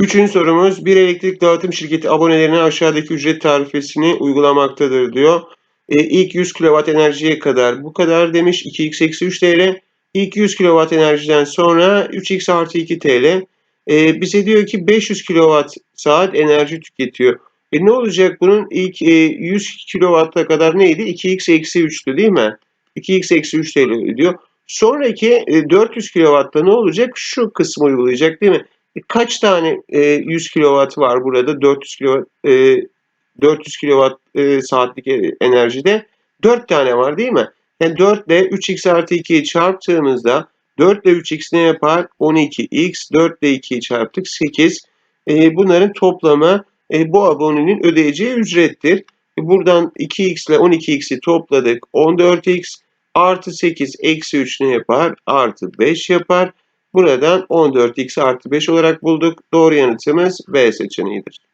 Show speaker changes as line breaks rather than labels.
Üçüncü sorumuz bir elektrik dağıtım şirketi abonelerine aşağıdaki ücret tarifesini uygulamaktadır diyor. E, ilk 100 kW enerjiye kadar bu kadar demiş 2x eksi 3 TL. İlk 100 kW enerjiden sonra 3x artı 2 TL. E, bize diyor ki 500 kWh saat enerji tüketiyor. E, ne olacak bunun ilk e, 100 kW'a kadar neydi? 2x eksi 3'tü değil mi? 2x eksi 3 TL ödüyor. Sonraki e, 400 kW'da ne olacak? Şu kısmı uygulayacak değil mi? Kaç tane e, 100 kW var burada? 400 kW, e, 400 kW e, saatlik e, enerjide 4 tane var değil mi? Yani 4 ile 3x artı 2'yi çarptığımızda 4 ile 3x ne yapar? 12x. 4 ile 2'yi çarptık 8. E, bunların toplamı e, bu abonenin ödeyeceği ücrettir. E, buradan 2x ile 12x'i topladık. 14x artı 8 eksi 3 ne yapar? Artı 5 yapar. Buradan 14x artı 5 olarak bulduk. Doğru yanıtımız B seçeneğidir.